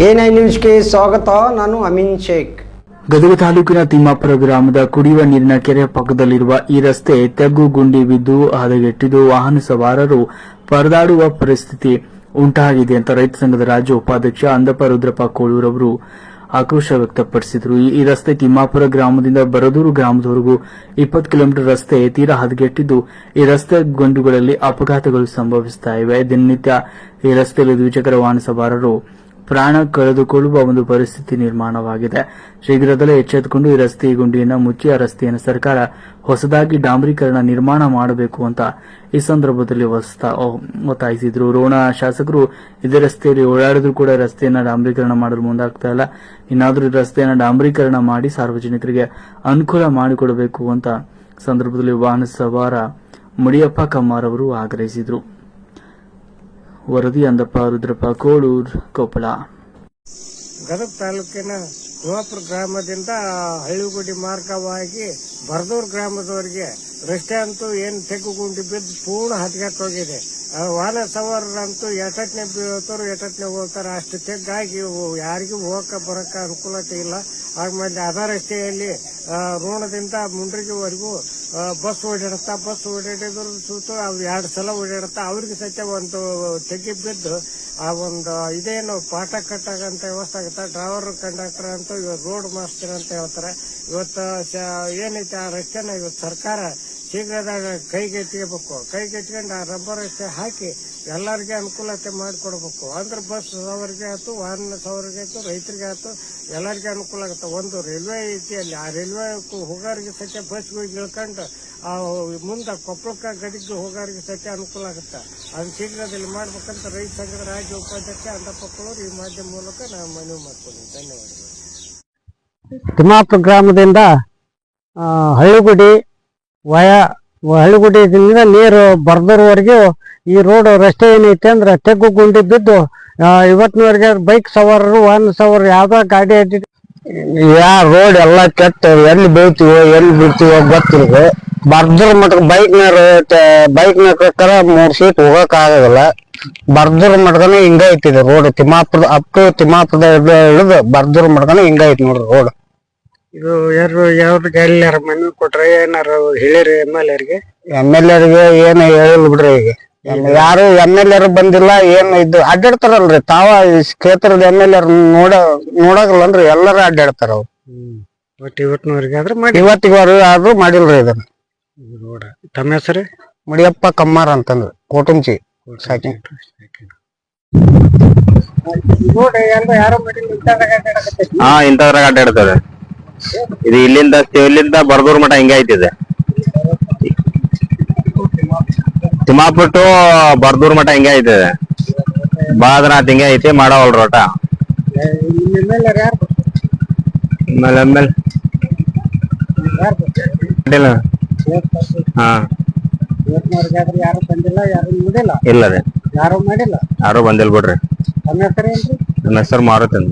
A ನ್ಯೂಸ್ಗೆ ಸ್ವಾಗತ, ನಾನು ಅಮೀನ್ ಶೇಖ್. ಗದಗ ತಾಲೂಕಿನ ತಿಮ್ಮಾಪುರ ಗ್ರಾಮದ ಕುಡಿಯುವ ನೀರಿನ ಕೆರೆ ಪಕ್ಕದಲ್ಲಿರುವ ಈ ರಸ್ತೆ ತಗ್ಗು ಗುಂಡಿ ಬಿದ್ದು ಹದಗೆಟ್ಟಿದ್ದು ವಾಹನ ಸವಾರರು ಪರದಾಡುವ ಪರಿಸ್ಥಿತಿ ಉಂಟಾಗಿದೆ ಅಂತ ರೈತ ಸಂಘದ ರಾಜ್ಯ ಉಪಾಧ್ಯಕ್ಷ ಅಂದಪ್ಪ ರುದ್ರಪ್ಪ ಕೋಳೂರವರು ಆಕ್ರೋಶ ವ್ಯಕ್ತಪಡಿಸಿದರು. ಈ- ರಸ್ತೆ ತಿಮ್ಮಾಪುರ ಗ್ರಾಮದಿಂದ ಬರದೂರು ಗ್ರಾಮದವರೆಗೂ ಇಪ್ಪತ್ತು ಕಿಲೋಮೀಟರ್ ರಸ್ತೆ ತೀರಾ ಹದಗೆಟ್ಟಿದ್ದು, ಈ ರಸ್ತೆ ಗುಂಡುಗಳಲ್ಲಿ ಅಪಘಾತಗಳು ಸಂಭವಿಸುತ್ತಿವೆ ದಿನನಿತ್ಯ ಈ ರಸ್ತೆಯಲ್ಲಿ ದ್ವಿಚಕ್ರ ವಾಹನ ಸವಾರರು ಪ್ರಾಣ ಕಳೆದುಕೊಳ್ಳುವ ಒಂದು ಪರಿಸ್ಥಿತಿ ನಿರ್ಮಾಣವಾಗಿದೆ. ಶೀಘ್ರದಲ್ಲೇ ಎಚ್ಚೆತ್ತುಕೊಂಡು ಈ ರಸ್ತೆ ಗುಂಡಿಯನ್ನು ಮುಚ್ಚಿ, ಆ ರಸ್ತೆಯನ್ನು ಸರ್ಕಾರ ಹೊಸದಾಗಿ ಡಾಂಬರೀಕರಣ ನಿರ್ಮಾಣ ಮಾಡಬೇಕು ಅಂತ ಈ ಸಂದರ್ಭದಲ್ಲಿ ಒತ್ತಾಯಿಸಿದ್ರು. ರೋಣ ಶಾಸಕರು ಇದೇ ರಸ್ತೆಯಲ್ಲಿ ಓಡಾಡಿದ್ರು ಕೂಡ ರಸ್ತೆಯನ್ನು ಡಾಂಬರೀಕರಣ ಮಾಡಲು ಮುಂದಾಗ್ತಾ ಇಲ್ಲ. ಇನ್ನಾದರೂ ಈ ರಸ್ತೆಯನ್ನು ಡಾಂಬರೀಕರಣ ಮಾಡಿ ಸಾರ್ವಜನಿಕರಿಗೆ ಅನುಕೂಲ ಮಾಡಿಕೊಡಬೇಕು ಅಂತ ಸಂದರ್ಭದಲ್ಲಿ ವಾಹನ ಸವಾರ ಮುಡಿಯಪ್ಪ ಕಮ್ಮಾರ್ ಅವರು ಆಗ್ರಹಿಸಿದರು. ವರದಿ ಅಂದಪ್ಪ ರುದ್ರಪ್ಪ ಕೋಳೂರ್, ಕೊಪ್ಪಳ. ಗದಗ ತಾಲೂಕಿನ ಶಿವಾಪುರ ಗ್ರಾಮದಿಂದ ಹಳ್ಳಿಗುಡಿ ಮಾರ್ಗವಾಗಿ ಬರದೂರ್ ಗ್ರಾಮದವರಿಗೆ ರಸ್ತೆ ಅಂತೂ ಏನ್ ತೆಗ್ಗುಗುಂಡಿ ಬಿದ್ದು ಪೂರ್ಣ ಹದಗೆಟ್ಟೋಗಿದೆ ಆ ವಾಹನ ಸವಾರರಂತೂ ಎಟಟ್ನೆ ಬೀಳ್ತಾರೋ ಎಟಟ್ನೆ ಹೋಗ್ತಾರೆ ಅಷ್ಟು ತೆಗ್ಗಾಗಿ ಯಾರಿಗೂ ಹೋಗಕ ಬರಕ ಅನುಕೂಲತೆ ಇಲ್ಲ. ಆಮೇಲೆ ಅದ ರಸ್ತೆಯಲ್ಲಿ ರೋಣದಿಂದ ಮುಂಡ್ರಿಗೆವರೆಗೂ ಬಸ್ ಓಡಾಡುತ್ತಾ, ಬಸ್ ಓಡಾಡಿದ್ರ ಸುತ್ತ ಅವು ಎರಡು ಸಲ ಓಡಾಡುತ್ತಾ ಅವ್ರಿಗೆ ಸತ್ಯ ಒಂದು ತೆಗ್ಗಿ ಬಿದ್ದು, ಆ ಒಂದು ಇದೇನು ಪಾಠ ಕಟ್ಟಾಗಂತ ವ್ಯವಸ್ಥೆ ಆಗುತ್ತೆ? ಡ್ರೈವರ್, ಕಂಡಕ್ಟರ್ ಅಂತ ಇವತ್ತು ರೋಡ್ ಮಾಸ್ಟರ್ ಅಂತ ಹೇಳ್ತಾರೆ. ಇವತ್ತು ಏನೈತೆ ಆ ರಸ್ತೆನ? ಇವತ್ತು ಸರ್ಕಾರ ಶೀಘ್ರದಾಗ ಕೈಗೆಟ್ಕೋಬೇಕು ಕೈಗೆಟ್ಕೊಂಡು ಆ ರಬ್ಬರ್ ರಸ್ತೆ ಹಾಕಿ ಎಲ್ಲರಿಗೆ ಅನುಕೂಲತೆ ಮಾಡಿಕೊಡ್ಬೇಕು. ಅಂದ್ರೆ ಬಸ್ ಸವಾರಿಗೆ ಆಯ್ತು, ವಾಹನ ಸವರಿಗೆ ಆಯ್ತು, ರೈತರಿಗೆ ಆಯ್ತು, ಎಲ್ಲರಿಗೆ ಅನುಕೂಲ ಆಗುತ್ತೆ. ಒಂದು ರೈಲ್ವೆ ಐತಿ ಆ ರೈಲ್ವೆ ಹೋಗೋರಿಗೆ ಸತ್ಯ ಬಸ್ಗೆ ಇಳ್ಕೊಂಡು ಆ ಮುಂದೆ ಕೊಪ್ಪಳಕ್ಕೆ ಗಡಿಗೆ ಹೋಗೋರಿಗೆ ಸತ್ಯ ಅನುಕೂಲ ಆಗುತ್ತೆ. ಅದು ಶೀಘ್ರದಲ್ಲಿ ಮಾಡ್ಬೇಕಂತ ರೈತ ಸಂಘದ ರಾಜ್ಯ ಉಪಾಧ್ಯಕ್ಷ ಅಂದಪ್ಪ ಕೊಳೂರು ಈ ಮಾಧ್ಯಮ ಮೂಲಕ ನಾನು ಮನವಿ ಮಾಡ್ತೀನಿ ಧನ್ಯವಾದಗಳು. ತಿಮ್ಮಾಪುರ ಗ್ರಾಮದಿಂದ ಹಳ್ಳಿಗುಡಿ ವಯ ಹಳ್ಳಿಗುಡಿದಿಂದ ನೀರು ಬರ್ದರ್ವರೆಗೂ ಈ ರೋಡ್ ರಸ್ತೆ ಏನೈತೆ ಅಂದ್ರೆ ತೆಗ್ಗು ಗುಂಡಿ ಬಿದ್ದು ಇವತ್ತಿನವರೆಗೆ ಬೈಕ್ ಸವಾರರು, ವಾಹನ ಸವಾರರು ಯಾವ್ದೋ ಗಾಡಿ ಅಡ್ಡಿ ಯಾ ರೋಡ್ ಎಲ್ಲ ಕೆಟ್ಟ, ಎಲ್ಲಿ ಬೀಳ್ತೀವೋ ಎಲ್ಲಿ ಬೀಳ್ತೀವೋ ಗೊತ್ತಿಲ್ಲ ಬರ್ದ್ರ ಮಟ್ಟ ಬೈಕ್ನ ಬೈಕ್ನ ಕರ ಮೂರ್ ಸೀಟ್ ಹೋಗಕ್ ಆಗೋದಿಲ್ಲ ಬರ್ದ್ರ ಮಟ್ಕನ ಹಿಂಗ ಐತಿದೆ ರೋಡ್ ತಿಮ್ಮಾಪುರದ ಅಪ್ ಟು ತಿಮ್ಮಾಪುರದ ಇಳಿದು ಬರ್ದ್ರ ಮಟ್ಕನ ಹಿಂಗ ಐತಿ ನೋಡ್ರಿ ರೋಡ್ ಇದು ಯಾರು ಯಾವ್ದು ಯಾರ ಮನವಿ ಕೊಟ್ರೆ ಏನಾರು ಹೇಳಿರಿ ಎಂ ಎಲ್ ಎರ್ಗೆ ಎಂ ಎಲ್ ಎರ್ಗೆ ಏನ್ ಹೇಳಿಲ್ಲ ಬಿಡ್ರಿ ಈಗ. ಯಾರು ಎಂ ಎಲ್ ಎರ್ ಬಂದಿಲ್ಲ ಏನ್ ಇದು ಅಡ್ಡಾಡ್ತಾರಲ್ರಿ. ತಾವ ಈ ಕ್ಷೇತ್ರದ ಎಂ ಎಲ್ ಎರ್ ನೋಡ ನೋಡಾಗಲ್ಲನ್ರಿ ಎಲ್ಲಾರು ಅಡ್ಡಾಡ್ತಾರ ಅವ್ರು. ಒಟ್ಟು ಇವತ್ತಿನವರೆಗೆ ಆದ್ರೆ ಮಾಡಿ. ಇವತ್ತಿಗವರು ಯಾರು ಮಾಡಿಲ್ರಿ ಇದನ್ನ. ನೋಡ. ತಮ್ಮ ಹೆಸರು? ಮುಡಿಯಪ್ಪ ಕಮ್ಮಾರ ಅಂತಂದ್ರೆ ಕೋಟುಂಚಿ ಸಾಕಿ. ಯಾರು ಹಾ ಇಂಥದ್ರಾಗ ಅಡ್ಡಾಡ್ತಾರೆ. ಇದು ಇಲ್ಲಿಂದ ಇಲ್ಲಿಂದ ಬರ್ದೂರ್ ಮಠ ಹಿಂಗ ಐತಿದೆ ತಿಮ್ಮಾಪುರ ಟು ಬರ್ದೂರ್ ಮಠ ಹಿಂಗ ಐತಿದೆ ಬಾದ್ರಾತ್ ಹಿಂಗ ಐತಿ ಮಾಡವಲ್ ರೋಟ. ಯಾರು ಆಮೇಲೆ ಆಮೇಲೆ ಹಾ. ಯಾರು ಬಂದಿಲ್ಲ. ಯಾರು ನೋಡಿಲ್ಲ ಇಲ್ಲ ರೀ ಯಾರು ಮಾಡಿಲ್ಲ ಯಾರು ಬಂದಿಲ್ಲ ಬಿಡ್ರಿ ನನ್ನ ಹೆಸರು ಮಾರುತಿ ಅಂತ